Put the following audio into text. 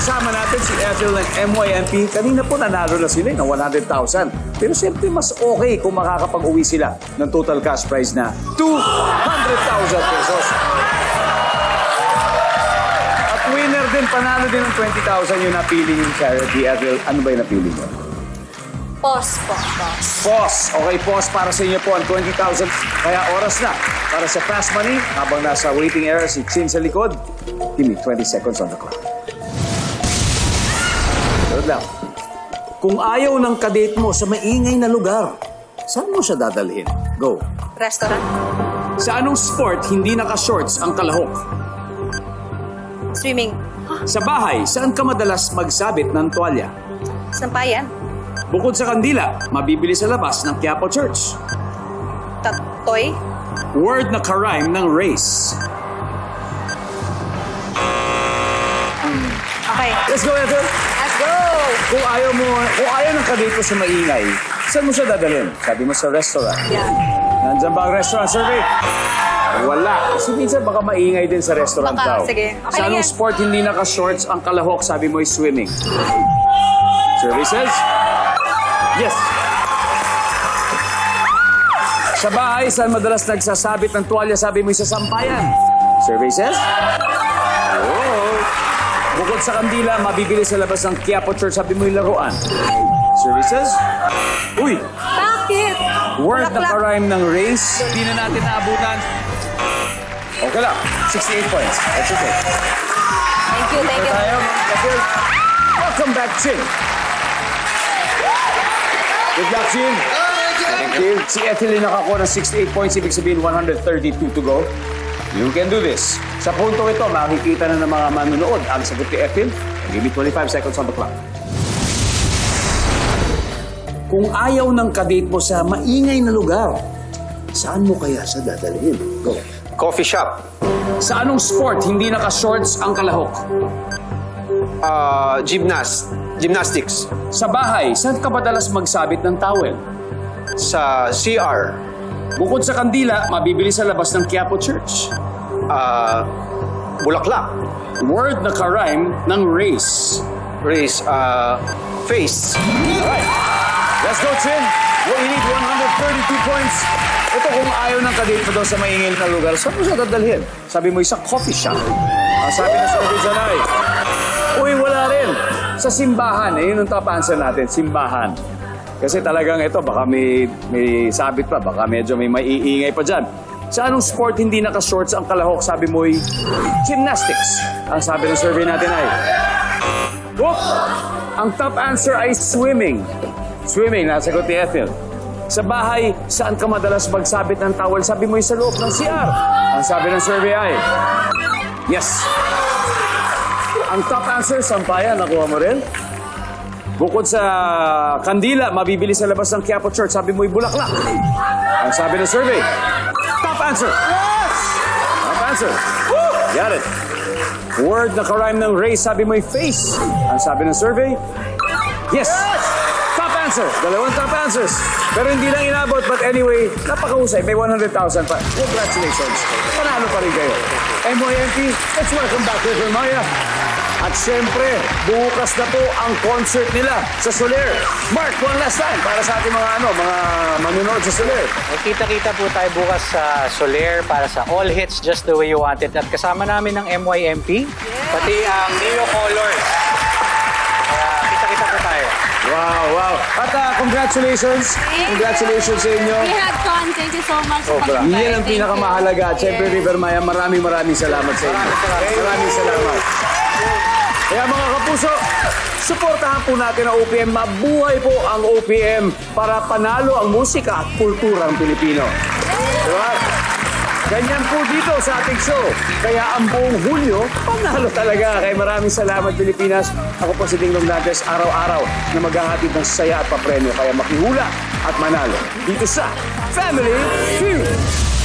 kasama natin si Ethel ng MYMP. Kanina po nanalo na sila ng 100,000. Pero siyempre mas okay kung makakapag-uwi sila ng total cash prize na 200,000 pesos. At winner din, panalo din ng 20,000 yung napili yung charity. Ethel, ano ba yung napili niyo? Pause po, pause. Pause. Okay, pause para sa inyo po ang 20,000. Kaya oras na para sa fast money habang nasa waiting area si Chin sa likod. Give me 20 seconds on the clock. Lang. Kung ayaw ng kadate mo sa maingay na lugar, saan mo siya dadalhin? Go. Restaurant. Sa anong sport hindi naka-shorts ang kalahok? Swimming. Sa bahay, saan ka madalas magsabit ng tuwalya? Sampayan. Bukod sa kandila, mabibili sa labas ng Quiapo Church. Tatoy. Word na karime ng race. Okay. Let's go, Ethel. Let's go! Kung ayaw mo, kung ayaw ng kadate sa maingay, saan mo siya dadalhin? Sabi mo sa restaurant. Yeah. Nandiyan ba ang restaurant survey? Wala. Kasi minsan baka maingay din sa restaurant Baka, daw. sige. Okay sa lang anong yan. sport hindi naka-shorts ang kalahok, sabi mo is swimming. Survey says? Yes. Sa bahay, saan madalas nagsasabit ng tuwalya, sabi mo sa sampayan. Survey says? Oh. Bukod sa kandila, mabibili sa labas ng Quiapo Church, sabi mo yung laruan. Says? Uy, Bakit? Word na karime ng race, di na natin naabutan. Okay lang, 68 points. That's okay. Thank you, thank you. tayo. Welcome back, Chin. Good luck, Chin. Thank you. Si Ethel nakakuha ng 68 points, ibig sabihin 132 to go. You can do this. Sa punto ito, makikita na ng mga manunood ang sagot ni Ethel. Give me 25 seconds on the clock. Kung ayaw ng kadate mo sa maingay na lugar, saan mo kaya sa dadalhin? Go. Coffee shop. Sa anong sport hindi naka-shorts ang kalahok? Uh, gymnast. Gymnastics. Sa bahay, saan ka madalas magsabit ng towel? Sa CR. Bukod sa kandila, mabibili sa labas ng Quiapo Church. Uh, bulaklak. Word na karime ng race. Race. Uh, face. Alright. Let's go, Chin. Well, you need 132 points. Ito kung ayaw ng kadate mo daw sa maingay na lugar, saan mo siya dadalhin? Sabi mo, isang coffee shop. Ang sabi ng survey dyan ay, Uy, wala rin. Sa simbahan, eh, yun ang top answer natin, simbahan. Kasi talagang ito, baka may, may sabit pa, baka medyo may maiingay pa dyan. Sa anong sport hindi naka-shorts ang kalahok? Sabi mo'y gymnastics. Ang sabi ng survey natin ay, Whoop! Ang top answer ay swimming. Swimming, nasagot ni Ethel. Sa bahay, saan ka madalas magsabit ng towel? Sabi mo yung sa loob ng CR. Ang sabi ng survey ay, yes. Ang top answer, sampayan. Nakuha mo rin. Bukod sa kandila, mabibili sa labas ng Quiapo Church. Sabi mo yung bulaklak. Ang sabi ng survey, top answer. Top answer. Got it. Word na karime ng race, sabi mo yung face. Ang sabi ng survey, yes. Top answer. Dalawang top answers. Pero hindi lang inabot. But anyway, napakahusay. May 100,000 pa. Congratulations. Panalo pa rin kayo. MYMP, let's welcome back to Maya. At syempre, bukas na po ang concert nila sa Soler. Mark, one last time para sa ating mga ano, mga manunood sa Soler. Kita-kita po tayo bukas sa Soler para sa All Hits Just the Way You Want It. At kasama namin ng MYMP, pati ang Neo Colors. Kaya kita-kita po tayo. Wow, wow. At ah, congratulations. Congratulations sa inyo. We had fun. Thank you so much. Oh, for Yan ang Thank you. pinakamahalaga. At syempre, Yes. River Maya, maraming maraming salamat sa inyo. Maraming salamat. Kaya mga kapuso, suportahan po natin ang OPM. Mabuhay po ang OPM para panalo ang musika at kulturang Pilipino. Diba? Ganyan po dito sa ating show. Kaya ang buong Hulyo, panalo talaga. Kaya maraming salamat Pilipinas. Ako po si Dinglong Dantes, araw-araw na maghahatid ng saya at papremyo. Kaya makihula at manalo dito sa Family Feud.